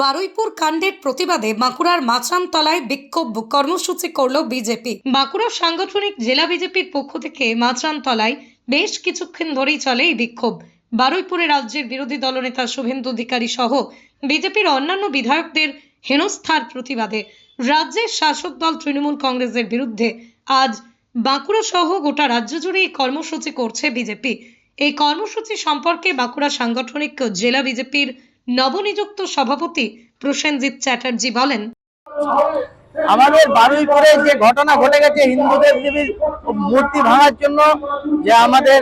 বারুইপুর কাণ্ডের প্রতিবাদে বাঁকুড়ার মাছরামতলায় বিক্ষোভ কর্মসূচি করল বিজেপি। বাঁকুড়ার সাংগঠনিক জেলা বিজেপির পক্ষ থেকে মাছরামতলায় বেশ কিছুক্ষণ ধরেই চলে এই বিক্ষোভ। বারুইপুরে রাজ্যের বিরোধী দলনেতা শুভেন্দু অধিকারী সহ বিজেপির অন্যান্য বিধায়কদের হেনস্থার প্রতিবাদে রাজ্যের শাসক দল তৃণমূল কংগ্রেসের বিরুদ্ধে আজ বাঁকুড়া সহ গোটা রাজ্য জুড়ে এই কর্মসূচি করছে বিজেপি। এই কর্মসূচি সম্পর্কে বাঁকুড়া সাংগঠনিক জেলা বিজেপির নবনিযুক্ত সভাপতি প্রসেনজিৎ চ্যাটার্জি বলেন, আমাদের বারুইপুরে যে ঘটনা ঘটে গেছে হিন্দুদের দেবীর মূর্তি ভাঙার জন্য যে আমাদের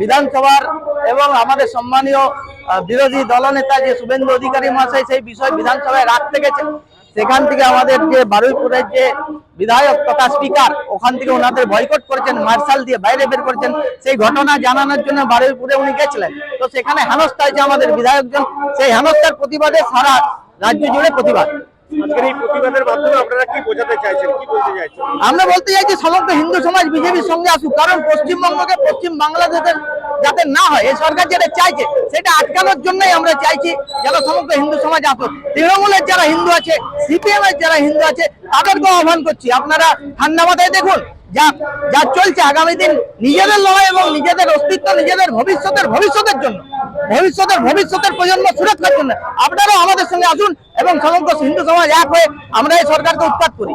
বিধানসভার এবং আমাদের সম্মানীয় বিরোধী দলনেতা যে শুভেন্দু অধিকারী মহাশয়, সেই বিষয় বিধানসভায় রাখতে গেছে সেখান থেকে আমাদের যে বারুইপুরের যে বিধায়ক তথা স্পিকার ওখান থেকে ওনাদের বয়কট করেছেন মার্শাল দিয়ে বাইরে বের করেছেন। সেই ঘটনা জানানোর জন্য বারুইপুরে উনি গেছিলেন। তো সেখানে হেনস্থা হয়েছে আমাদের বিধায়কজন। সেই হেনস্থার প্রতিবাদে সারা রাজ্য জুড়ে প্রতিবাদ। আজকের এই প্রতিবাদের কি বোঝাতে চাইছেন কি বলতে চাইছেন? আমরা বলতে চাইছি সমগ্র হিন্দু সমাজ বিজেপির সঙ্গে আসুক কারণ পশ্চিমবঙ্গকে পশ্চিম বাংলাদেশের যাতে না হয়, এই সরকার যেটা চাইছে, সেটা আটকানোর জন্যই আমরা চাইছি যেন সমগ্র হিন্দু সমাজ আসুক। তৃণমূলের যারা হিন্দু আছে সিপিএম এর যারা হিন্দু আছে, তাদেরকেও আহ্বান করছি। আপনারা ঠান্ডা মাথায় দেখুন, যা যা চলছে আগামী দিন নিজেদের লড়াই এবং নিজেদের অস্তিত্ব, নিজেদের ভবিষ্যতের ভবিষ্যতের জন্য, ভবিষ্যতের ভবিষ্যতের প্রজন্ম সুরক্ষার জন্য আপনারাও আমাদের সঙ্গে আসুন এবং সমগ্র হিন্দু সমাজ এক হয়ে আমরা এই সরকারকে উৎখাত করি।